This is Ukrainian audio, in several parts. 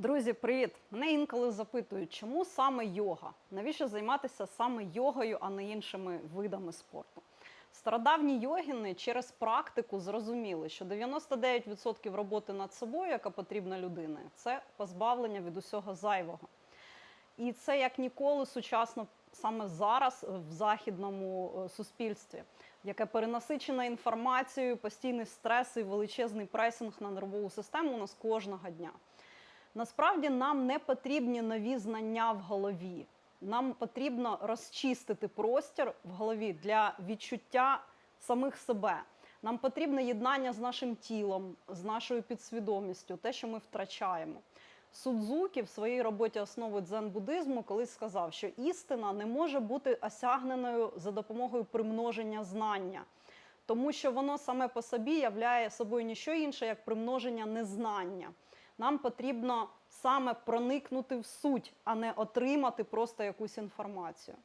Друзі, привіт! Мене інколи запитують, чому саме йога? Навіщо займатися саме йогою, а не іншими видами спорту? Стародавні йогіни через практику зрозуміли, що 99% роботи над собою, яка потрібна людині, це позбавлення від усього зайвого. І це як ніколи сучасно саме зараз в західному е, суспільстві, яке перенасичене інформацією, постійний стрес і величезний пресинг на нервову систему у нас кожного дня. Насправді нам не потрібні нові знання в голові. Нам потрібно розчистити простір в голові для відчуття самих себе. Нам потрібне єднання з нашим тілом, з нашою підсвідомістю, те, що ми втрачаємо. Судзукі в своїй роботі основи дзен-буддизму колись сказав, що істина не може бути осягненою за допомогою примноження знання, тому що воно саме по собі являє собою ніщо інше, як примноження незнання. Нам потрібно саме проникнути в суть, а не отримати просто якусь інформацію.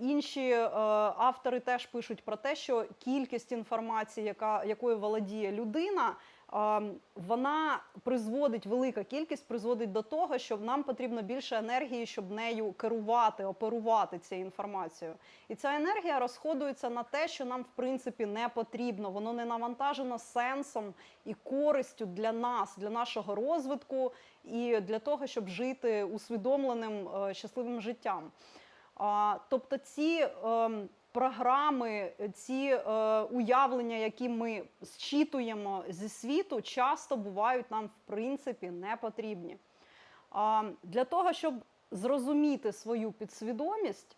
Інші е, автори теж пишуть про те, що кількість інформації, яка, якою володіє людина, вона призводить, велика кількість призводить до того, що нам потрібно більше енергії, щоб нею керувати, оперувати цією інформацією. І ця енергія розходується на те, що нам в принципі не потрібно. Воно не навантажено сенсом і користю для нас, для нашого розвитку і для того, щоб жити усвідомленим е, щасливим життям. Тобто ці ем, програми, ці е, уявлення, які ми зчитуємо зі світу, часто бувають нам в принципі не потрібні. Для того, щоб зрозуміти свою підсвідомість,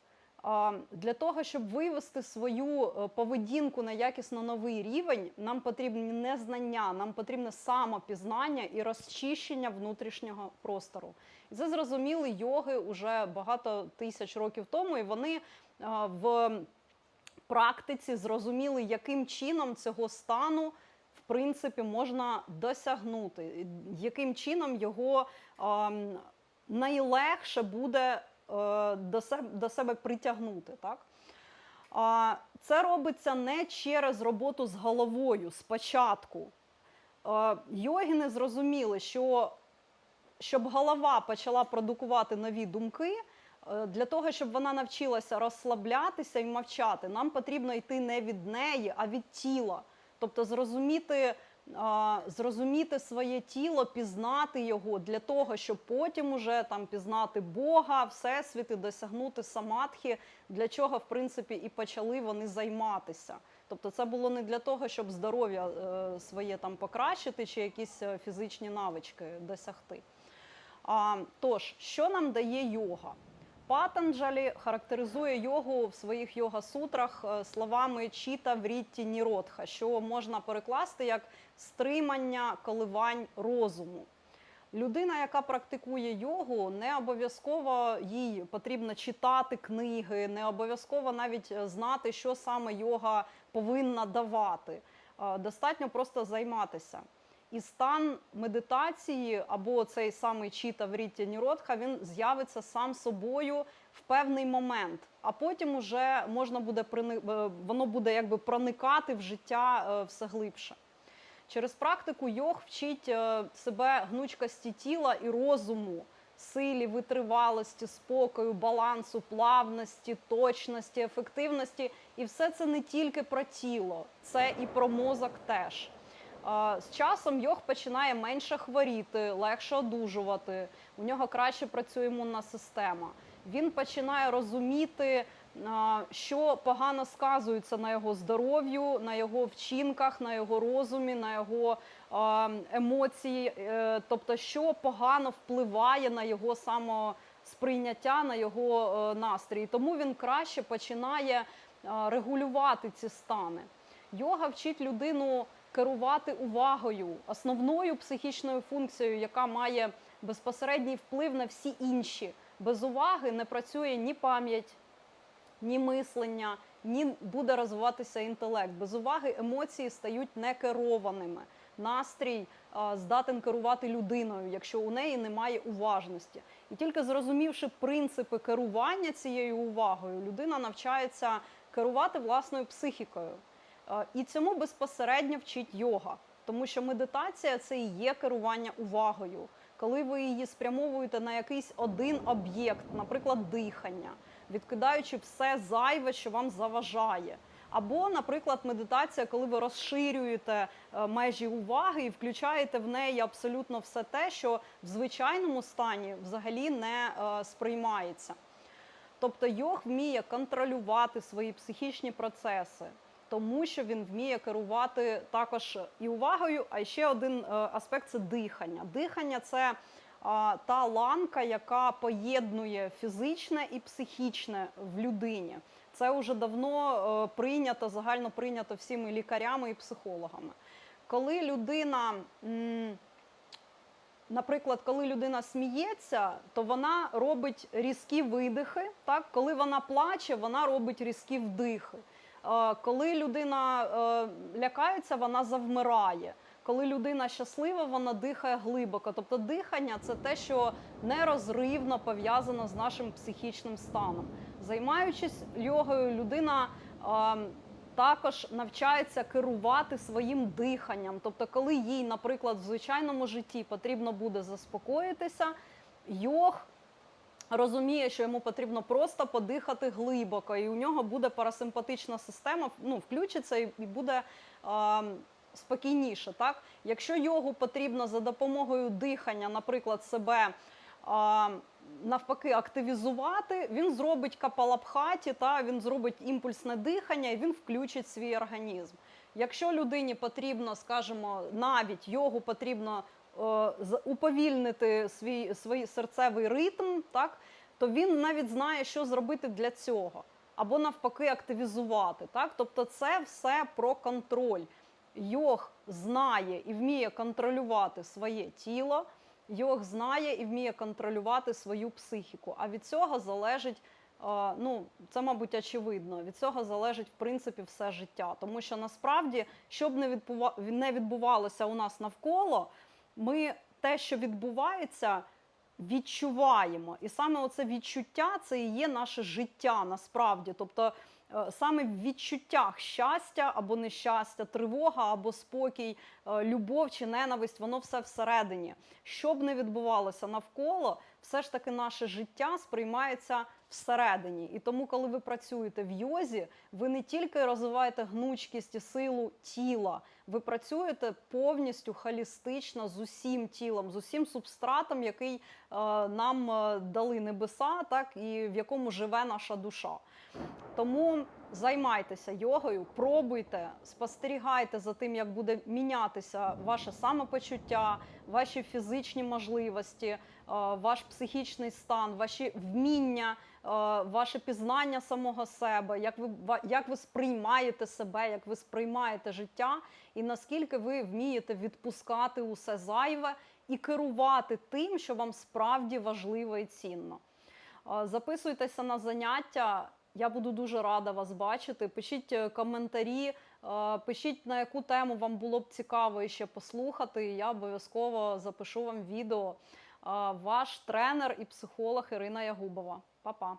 для того, щоб вивести свою е, поведінку на якісно новий рівень, нам потрібні не знання, нам потрібне самопізнання і розчищення внутрішнього простору. І це зрозуміли йоги вже багато тисяч років тому, і вони в практиці зрозуміли, яким чином цього стану в принципі можна досягнути, яким чином його а, найлегше буде е, до себе, до себе притягнути. Так? Це робиться не через роботу з головою спочатку. Е, Йогіни зрозуміли, що щоб голова почала продукувати нові думки, е, для того, щоб вона навчилася розслаблятися і мовчати, нам потрібно йти не від неї, а від тіла. Тобто зрозуміти, зрозуміти своє тіло, пізнати його для того, щоб потім уже там пізнати Бога, Всесвіт і досягнути самадхи, для чого в принципі і почали вони займатися. Тобто це було не для того, щоб здоров'я е, своє там покращити чи якісь е, фізичні навички досягти. А, Тож, що нам дає йога? Патанджалі характеризує йогу в своїх йога-сутрах е, словами чіта врітті ніродха, що можна перекласти як стримання коливань розуму. Людина, яка практикує йогу, не обов'язково їй потрібно читати книги, не обов'язково навіть е, знати, що саме йога повинна давати. Е, Достатньо просто займатися. І стан медитації або цей самий чіта вріття ніродха, він з'явиться сам собою в певний момент, а потім уже можна буде е, воно буде якби проникати в життя е, все глибше. Через практику йог вчить е, себе гнучкості тіла і розуму, силі, витривалості, спокою, балансу, плавності, точності, ефективності. І все це не тільки про тіло, це і про мозок теж. З часом йог починає менше хворіти, легше одужувати. У нього краще працює імунна система. Він починає розуміти, що погано сказується на його здоров'ю, на його вчинках, на його розумі, на його емоції, е, тобто, що погано впливає на його самосприйняття, на його е, настрій. Тому він краще починає регулювати ці стани. Йога вчить людину керувати увагою, основною психічною функцією, яка має безпосередній вплив на всі інші. Без уваги не працює ні пам'ять, ні мислення, ні буде розвиватися інтелект. Без уваги емоції стають некерованими. Настрій здатен керувати людиною, якщо у неї немає уважності. І тільки зрозумівши принципи керування цією увагою, людина навчається керувати власною психікою. Е, І цьому безпосередньо вчить йога, тому що медитація це і є керування увагою. коли ви її спрямовуєте на якийсь один об'єкт, наприклад, дихання, відкидаючи все зайве, що вам заважає. Або, наприклад, медитація, коли ви розширюєте е, межі уваги і включаєте в неї абсолютно все те, що в звичайному стані взагалі не е, сприймається. Тобто йог вміє контролювати свої психічні процеси, тому що він вміє керувати також і увагою. А ще один е, аспект це дихання. Дихання це та ланка, яка поєднує фізичне і психічне в людині. Це вже давно е, прийнято, загально прийнято всіми лікарями і психологами. Коли людина. Наприклад, коли людина сміється, то вона робить різкі видихи. Так? Коли вона плаче, вона робить різкі вдихи. Е, Коли людина е, лякається, вона завмирає. Коли людина щаслива, вона дихає глибоко. Тобто дихання це те, що нерозривно пов'язано з нашим психічним станом. Займаючись йогою, людина е, також навчається керувати своїм диханням. Тобто, коли їй, наприклад, в звичайному житті потрібно буде заспокоїтися, йог розуміє, що йому потрібно просто подихати глибоко, і у нього буде парасимпатична система, ну, включиться і буде е, спокійніше. Так? Якщо йогу потрібно за допомогою дихання, наприклад, себе. е, Навпаки, активізувати, він зробить капалабхаті, та він зробить імпульсне дихання і він включить свій організм. Якщо людині потрібно, скажімо, навіть йогу потрібно уповільнити свій, свій серцевий ритм, так, то він навіть знає, що зробити для цього. Або навпаки активізувати. Так? Тобто це все про контроль. Йог знає і вміє контролювати своє тіло, йог знає і вміє контролювати свою психіку. А від цього залежить, е, ну це, мабуть, очевидно. Від цього залежить в принципі все життя. Тому що насправді, що б не відбува- не відбувалося у нас навколо, ми те, що відбувається, відчуваємо. І саме оце відчуття це і є наше життя насправді. Тобто е, саме в відчуттях щастя або нещастя, тривога або спокій, е, любов чи ненависть, воно все всередині. Що б не відбувалося навколо, все ж таки наше життя сприймається всередині. І тому, коли ви працюєте в йозі, ви не тільки розвиваєте гнучкість і силу тіла, ви працюєте повністю холістично з усім тілом, з усім субстратом, який е, нам е, дали небеса, так і в якому живе наша душа. Тому займайтеся йогою, пробуйте, спостерігайте за тим, як буде мінятися ваше самопочуття, ваші фізичні можливості, е, ваш психічний стан, ваші вміння, е, ваше пізнання самого себе, як ви, як ви сприймаєте себе, як ви сприймаєте життя, і наскільки ви вмієте відпускати усе зайве і керувати тим, що вам справді важливо і цінно. Е, Записуйтеся на заняття. Я буду дуже рада вас бачити. Пишіть е, коментарі, е, пишіть на яку тему вам було б цікаво ще послухати. Я обов'язково запишу вам відео. Е, Ваш тренер і психолог Ірина Ягубова. Па-па.